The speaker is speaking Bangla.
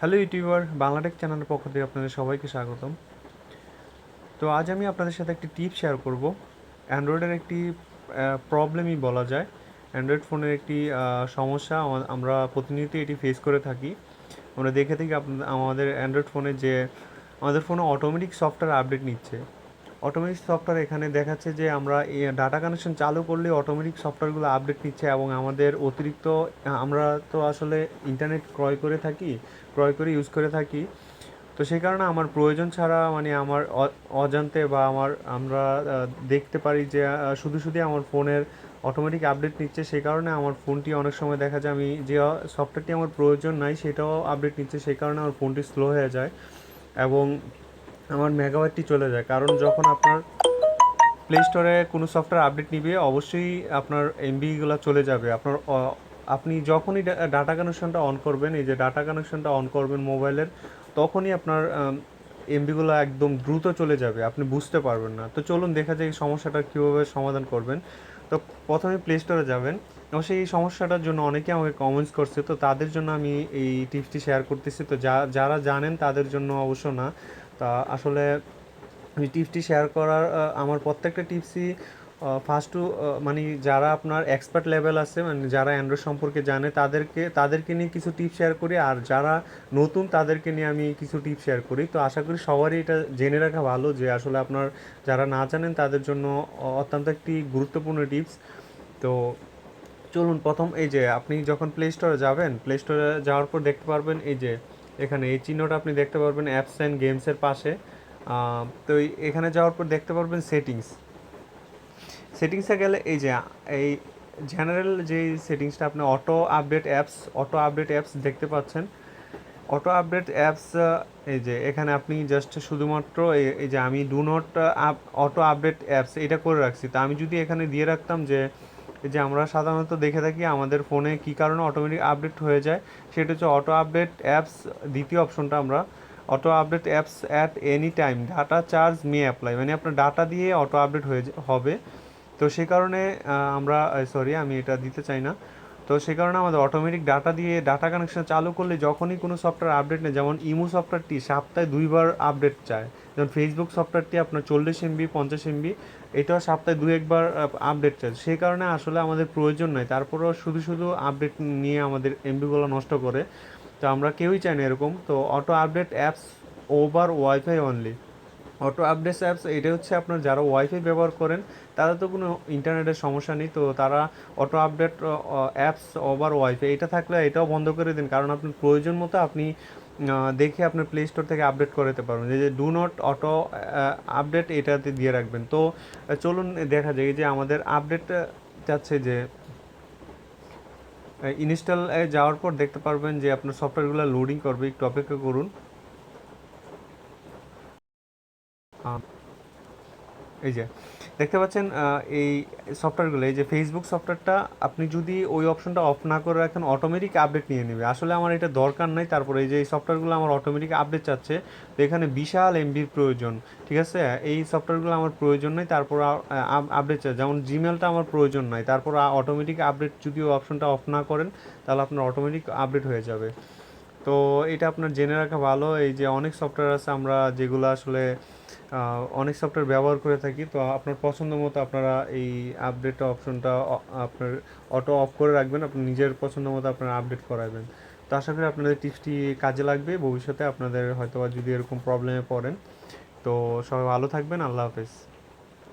হ্যালো ইউটিউবার বাংলাটেক চ্যানেলের পক্ষ থেকে আপনাদের সবাইকে স্বাগতম। তো আজ আমি আপনাদের সাথে একটি টিপ শেয়ার করব। অ্যান্ড্রয়েডের একটি প্রবলেমই বলা যায়। অ্যান্ড্রয়েড ফোনের একটি সমস্যা আমরা প্রতিনিয়ত এটি ফেস করে থাকি। আমরা দেখে থাকি আমাদের অ্যান্ড্রয়েড ফোনে যে, আমাদের ফোনে অটোমেটিক সফটওয়্যার আপডেট নিচ্ছে। অটোমেটিক সফটওয়্যার এখানে দেখাচ্ছে যে আমরা ডাটা কানেকশন চালু করলে অটোমেটিক সফটওয়্যারগুলো আপডেট নিচ্ছে এবং আমাদের অতিরিক্ত, আমরা তো আসলে ইন্টারনেট ক্রয় করে থাকি, ক্রয় করে ইউজ করে থাকি। তো সেই কারণে আমার প্রয়োজন ছাড়া মানে আমার অজান্তে বা আমার, আমরা দেখতে পারি যে শুধু শুধু আমার ফোনের অটোমেটিক আপডেট নিচ্ছে। সেই কারণে আমার ফোনটি অনেক সময় দেখা যায় আমি যে সফটওয়্যারটি আমার প্রয়োজন নাই, সেটাও আপডেট নিচ্ছে। সেই কারণে আমার ফোনটি স্লো হয়ে যায় এবং আমার মেগাবাইটটি চলে যায়। কারণ যখন আপনার প্লে স্টোরে কোনো সফটওয়্যার আপডেট নিবে, অবশ্যই আপনার এমবিগুলো চলে যাবে। আপনার আপনি যখনই ডাটা কানেকশনটা অন করবেন, এই যে ডাটা কানেকশনটা অন করবেন মোবাইলের তখনই আপনার এমবিগুলো একদম দ্রুত চলে যাবে। আপনি বুঝতে পারবেন না। তো চলুন দেখা যায় এই সমস্যাটা কীভাবে সমাধান করবেন। তো প্রথমে প্লে স্টোরে যাবেন। অবশ্যই এই সমস্যাটার জন্য অনেকে আমাকে কমেন্টস করছে। তো তাদের জন্য আমি এই টিপসটি শেয়ার করতেছি। তো যা, যারা জানেন তাদের জন্য অবশ্য না। তা আসলে টিপসটি শেয়ার করার আমার প্রত্যেকটা টিপসই ফার্স্ট টু মানে যারা আপনার এক্সপার্ট লেভেল আছে মানে যারা অ্যান্ড্রয়েড সম্পর্কে জানে, তাদেরকে তাদেরকে নিয়ে কিছু টিপ শেয়ার করি, আর যারা নতুন, তাদেরকে নিয়ে আমি কিছু টিপ শেয়ার করি। তো আশা করি সবারই এটা জেনে রাখা ভালো যে আসলে আপনার যারা না জানেন, তাদের জন্য অত্যন্ত একটি গুরুত্বপূর্ণ টিপস তো চলুন প্রথম, এই যে আপনি যখন প্লে স্টোরে যাবেন প্লে স্টোরে যাওয়ার পর দেখতে পারবেন, এই যে এখানে এই চিহ্নটা আপনি দেখতে পারবেন অ্যাপস অ্যান্ড গেমসের পাশে। তো এখানে যাওয়ার পর দেখতে পারবেন সেটিংস সেটিংসে গেলে এই যে, এই জেনারেল যে সেটিংসটা আপনি auto update apps auto update apps দেখতে পাচ্ছেন। অটো আপডেট অ্যাপস এই যে, এখানে আপনি জাস্ট শুধুমাত্র এই- যে আমি do not up auto update apps এটা করে রাখছি। তা আমি যদি এখানে দিয়ে রাখতাম যে যে আমরা সাধারণত দেখে থাকি আমাদের ফোনে কি কারণে অটোমেটিক আপডেট হয়ে যায়, সেটা হচ্ছে অটো আপডেট অ্যাপস দ্বিতীয় অপশনটা আমরা auto update apps at any time data charge may apply মানে আপনার ডাটা দিয়ে অটো আপডেট হয়ে হবে। তো সে কারণে আমরা সরি আমি এটা দিতে চাই না। তো সেই কারণে আমাদের অটোমেটিক ডাটা দিয়ে ডাটা কানেকশন চালু করলে যখনই কোনো সফটওয়্যার আপডেট নেই, যেমন ইমো সফটওয়্যারটি সপ্তাহে দুইবার আপডেট চায়। যেমন ফেসবুক সফটওয়্যারটি আপনার চল্লিশ এমবি পঞ্চাশ এমবি এটাও সপ্তাহে দু একবার আপডেট চায়। সেই কারণে আসলে আমাদের প্রয়োজন নয় তারপরেও শুধু শুধু আপডেট নিয়ে আমাদের এমবিগুলো নষ্ট করে। তো আমরা কেউই চাই না এরকম। তো auto update apps over wifi only auto updates apps এটা হচ্ছে আপনার যারা ওয়াইফাই ব্যবহার করেন, তাদের তো কোনো ইন্টারনেটের সমস্যা নেই। তো তারা auto update apps over wifi এটা থাকলে এটাও বন্ধ করে দিন। কারণ আপনার প্রয়োজন মতো আপনি দেখে আপনার প্লে স্টোর থেকে আপডেট করাতে পারবেন। যে ডু নট অটো আপডেট এটাতে দিয়ে রাখবেন। তো চলুন দেখা যায় যে আমাদের আপডেট চাচ্ছে যে ইনস্টল যাওয়ার পর দেখতে পারবেন যে আপনার সফটওয়্যারগুলো লোডিং করবে। একটু অপেক্ষা করুন। এই যে, দেখতে পাচ্ছেন এই সফটওয়্যারগুলো এই যে ফেসবুক সফটওয়্যারটা আপনি যদি ওই অপশনটা অফ না করে রাখেন অটোমেটিক আপডেট নিয়ে নেবে। আসলে আমার এটা দরকার নাই, তারপরে এই যে এই সফটওয়্যারগুলো আমার অটোমেটিক আপডেট চাচ্ছে, তো এখানে বিশাল এমবির প্রয়োজন, ঠিক আছে? এই সফটওয়্যারগুলো আমার প্রয়োজন নেই, তারপর আপডেট চাচ্ছে যেমন জিমেলটা আমার প্রয়োজন নাই, তারপর অটোমেটিক আপডেট যদি ওই অপশনটা অফ না করেন, তাহলে আপনার অটোমেটিক আপডেট হয়ে যাবে। তো এটা আপনার জেনে রাখা ভালো, এই যে অনেক সফটওয়্যার আছে আমরা যেগুলো আসলে অনেক সফটওয়্যার ব্যবহার করে থাকি। তো আপনার পছন্দ মতো আপনারা এই আপডেট অপশনটা আপনার অটো অফ করে রাখবেন আপনি নিজের পছন্দ মতো আপনারা আপডেট করাবেন। তো আশা করি আপনাদের টিপসটি কাজে লাগবে, ভবিষ্যতে আপনাদের হয়তো যদি এরকম প্রবলেমে পড়েন। তো সবাই ভালো থাকবেন, আল্লাহ হাফেজ।